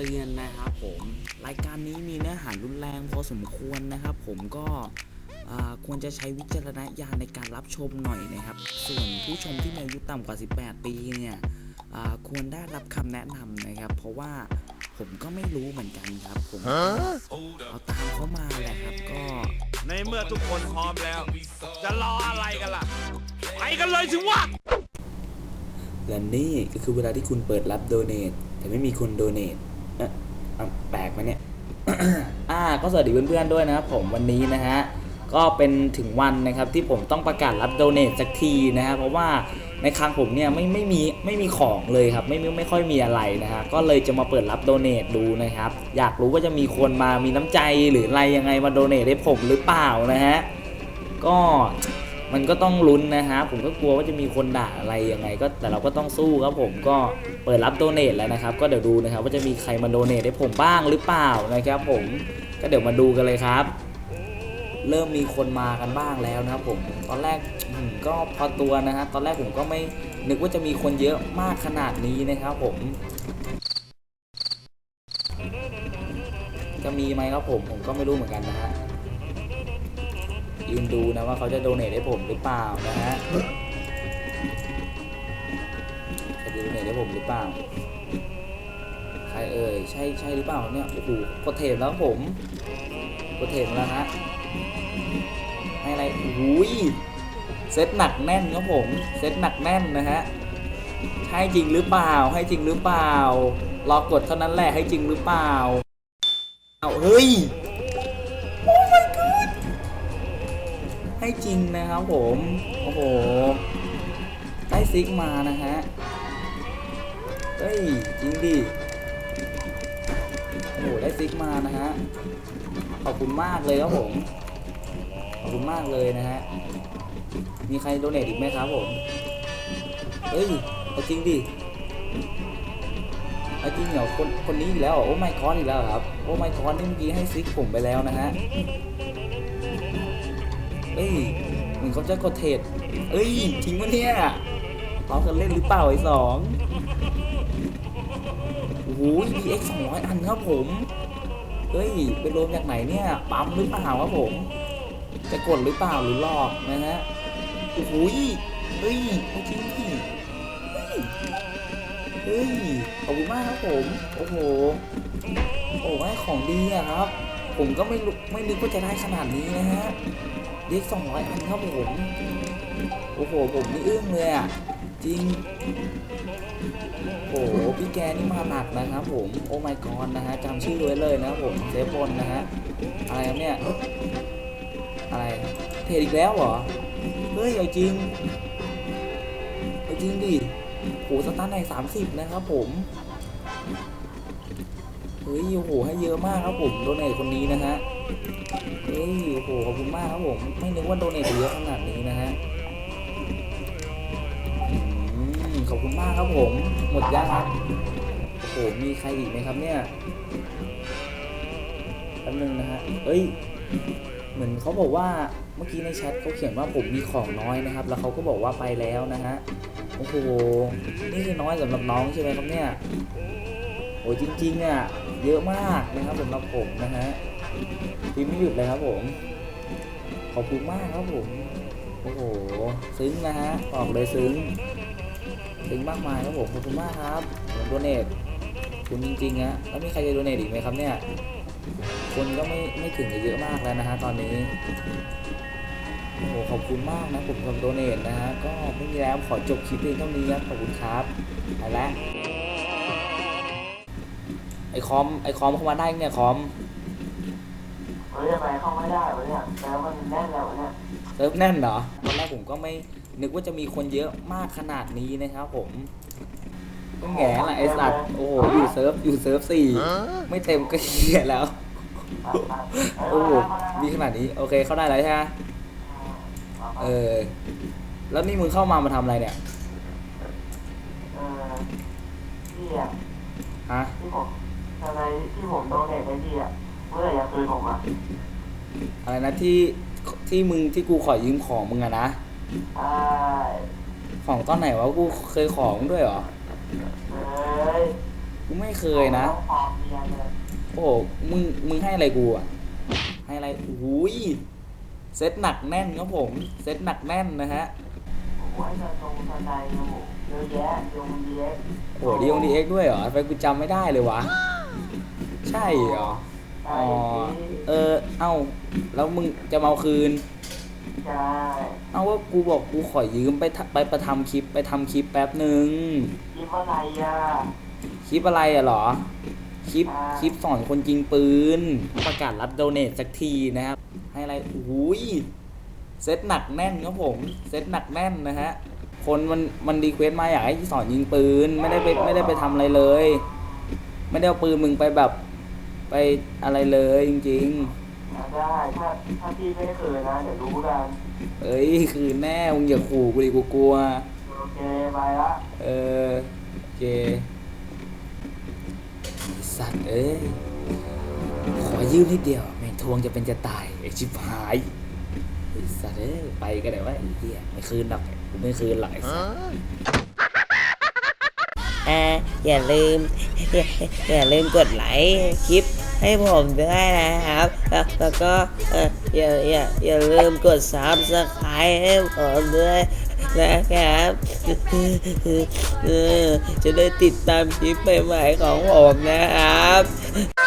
เตือนนะครับผมรายการนี้มีเนื้อหารุนแรงพอสมควรนะครับ ผมก็อ่าควรจะใช้วิจารณญาณในการรับชมหน่อยนะครับ ส่วนผู้ชมที่มีอายุต่ำกว่า 18 ปีเนี่ยอ่าควรได้รับคำแนะนำนะครับ เพราะว่าผมก็ไม่รู้เหมือนกันครับผมเอาตามเขามาแหละครับก็ ในเมื่อทุกคนพร้อมแล้ว จะรออะไรกันล่ะ ไปกันเลยสิวะและนี่ก็คือเวลาที่คุณเปิดรับโดเน a แต่ไม่มีคนโดเน a เอ๊ะอะ แปลกไหมเนี่ย อ่า ก็สวัสดีเพื่อนๆด้วยนะครับผมวันนี้นะฮะ ก็เป็นถึงวันนะครับที่ผมต้องประกาศรับโดเน a สักทีนะฮะ เพราะว่าในคลังผมเนี่ยไม่ไม่มีไม่มีของเลยครับ ไม่ไม่ไม่ค่อยมีอะไรนะฮะ ก็เลยจะมาเปิดรับโดเน a ดูนะครับ อยากรู้ว่าจะมีคนมามีน้ำใจหรืออะไรยังไงมาโดเน a ให้ผมหรือเปล่านะฮะ ก็ มันก็ต้องลุ้นนะฮะ ผมก็กลัวว่าจะมีคนด่าอะไรยังไง ก็แต่เราก็ต้องสู้ครับผมก็เปิดรับโดเนทแล้วนะครับ ก็เดี๋ยวดูนะครับ ว่าจะมีใครมาโดเนทให้ผมบ้างหรือเปล่านะครับ ผมก็เดี๋ยวมาดูกันเลยครับ เริ่มมีคนมากันบ้างแล้วนะครับ ผมตอนแรกอืมก็พอตัวนะฮะตอนแรกผมก็ไม่นึกว่าจะมีคนเยอะมากขนาดนี้นะครับ ผม จะมีไหมครับผมผมก็ไม่รู้เหมือนกันนะฮะ ยืนดูนะว่าเขาจะโดเนทให้ผมหรือเปล่านะฮะจะโดเนทให้ผมหรือเปล่า ใครเอ่ยใช่ใช่หรือเปล่าเนี่ยโอ้โหกดเทปแล้วผมกดเทปแล้วฮะให้อะไรโอ้ยเซตหนักแน่นครับผมเซตหนักแน่นนะฮะให้จริงหรือเปล่า ให้จริงหรือเปล่ารอกดเท่านั้นแหละให้จริงหรือเปล่าเอาเฮ้ย ให้จริงนะครับผม โอ้โห ได้ซิกมานะฮะ เฮ้ย จริงดิ โอ้โห ได้ซิกมานะฮะ ขอบคุณมากเลยครับผม ขอบคุณมากเลยนะฮะ มีใครโดเนทอีกไหมครับผม เฮ้ยเอาจริงดิเอาจริงเหรอคนคนนี้อีกแล้วโอ้ไม่คอนอีกแล้วครับ โอ้ไม่คอนนี่เมื่อกี้ให้ซิกผมไปแล้วนะฮะ เอ้ยเหมือนเขาจะกดเทรดเอ้ยจริงปะเนี่ยล้อกันเล่นหรือเปล่าไอ้สองโอ้โห DX สองร้อยอันครับผม เฮ้ย ไปโดนจากไหนเนี่ย ปั๊มหรือเปล่าครับผม จะกดหรือเปล่าหรือหลอกนะฮะ โอ้โห เฮ้ยเอาจริงดิเฮ้ยเฮ้ย ขอบคุณมากครับผม โอ้โห โอ้ให้ของดีอะครับ ผมก็ไม่รู้ไม่นึกว่าจะได้ขนาดนี้นะฮะ เด็กสองร้อยอันครับผมโอ้โหผมนี่อึ้งเลยอะจริงโอ้โหพี่แกนี่มาหนักนะครับผมโอ้ my god นะฮะจำชื่อไว้เลยนะครับผมเซฟบนนะฮะอะไรครับเนี่ยอะไรเทรดอีกแล้วเหรอเฮ้ยเอาจริงเอาจริงดิโหสตาร์ทในสามสิบนะครับผม ฮ้ยโอ้โหให้เยอะมากครับผมโดเนทคนนี้นะฮะเฮ้ยโอ้โหขอบคุณมากครับผมไม่นึกว่าโดเนทเยอะขนาดนี้นะฮะอืมขอบคุณมากครับผมหมดยังครับโอ้โหมีใครอีกไหมครับเนี่ยแป๊บนึงนะฮะเอ้ยเหมือนเขาบอกว่าเมื่อกี้ในแชทเขาเขียนว่าผมมีของน้อยนะครับ แล้วเขาก็บอกว่าไปแล้วนะฮะโอ้โหนี่คือน้อยสำหรับน้องใช่ไหมครับเนี่ยโอ้จริงๆอะ เยอะมากนะครับสำหรับผมนะฮะพิมไม่หยุดเลยครับผม ขอบคุณมากครับผม โอ้โห ซึ้งนะฮะบอกเลยซึ้ง ซึ้งมากมายครับผม ขอบคุณมากครับผมโดเนทคุณจริงๆฮะแล้วมีใครจะโดเนทอีกไหมครับเนี่ย คนก็ไม่ไม่ถึงจะเยอะมากแล้วนะฮะตอนนี้โอ้โหขอบคุณมากนะผมกับโดเนทนะฮะ ก็ไม่มีแล้วขอจบคลิปเพียงเท่านี้ครับ ขอบคุณครับไปแล้ว ไอคอมไอคอมเข้ามาได้เนี่ยคอมเฮ้ยทำไมเข้าไม่ได้วะเนี่ยแล้วมันแน่นแล้ววะเนี่ยเซิร์ฟแน่นเหรอตอนแรกผมก็ไม่นึกว่าจะมีคนเยอะมากขนาดนี้นะครับผมก็แง่ละไอสัตว์โอ้โหอยู่เซิร์ฟอยู่เซิร์ฟสี่ไม่เต็มก็เหี้ยแล้วโอ้โหมีขนาดนี้โอเคเข้าได้แล้วใช่ไหมเออแล้วนี่มึงเข้ามามาทำอะไรเนี่ยเออพี่อะฮะที่ผม ทำไมที่ผมโดนเน็ตไปพี่อะเมื่อไหร่จะคืนผมอะอะไรนะที่ที่มึงที่กูขอยืมของมึงอะนะ ใช่ของตอนไหนวะกูเคยขอมึงด้วยเหรอเฮ้ยกูไม่เคยนะต้องพร้อมเรียนเลยโอ้โหมึง มึงให้อะไรกูอะ ให้อะไรอุ้ยเซตหนักแน่นครับผม เซตหนักแน่นนะฮะโอ้ยจะตรงทันใดอยู่เยอะแยะยงเยอะโอ้โหดีองดีเอ็กด้วยเหรอทำไมกูจำไม่ได้เลยวะ ใช่เหรอใช่อ๋อสิเออ เอ้า แล้วมึงจะมาเอาคืน ใช่เอาว่ากูบอกกูขอยืมไปทำไปประทำคลิปไปทำคลิปแป๊บหนึ่ง คิดว่าไรอะ คลิปอะไรอะเหรอ คลิป อ่า คลิปสอนคนยิงปืน ประกาศรับโดเนทสักทีนะครับ ให้อะไรอุ้ยเซตหนักแน่นครับผม เซตหนักแน่นนะฮะ คนมันมันรีเควสต์มาอยากให้สอนยิงปืน ไม่ได้ไปไม่ได้ไปทำอะไรเลย ไม่ได้เอาปืนมึงไปแบบ ไปอะไรเลยจริงอะได้ถ้าถ้าพี่ไม่เคยนะเดี๋ยวรู้กันๆ เอ้ยคือแน่มึงอย่าขู่กูดิกูกลัว โอเคไปละเออโอเคไอ้สัตว์เอ้ยขอยืมนิดเดียวแม่งทวงจะเป็นจะตายไอ้ชิบหายไอ้สัตว์เอ้ยไปก็ได้ว่าไอ้เหี้ยไม่คืนหรอกกูไม่คืนหรอกไอ้สัตว์อ่าอย่าลืม อย่าอย่าลืมกดไลค์คลิป ให้ผมด้วยนะครับ แล้วก็อย่าอย่าอย่าลืมกด subscribe ให้ผมด้วยนะครับ จะได้ติดตามคลิปใหม่ๆของผมนะครับ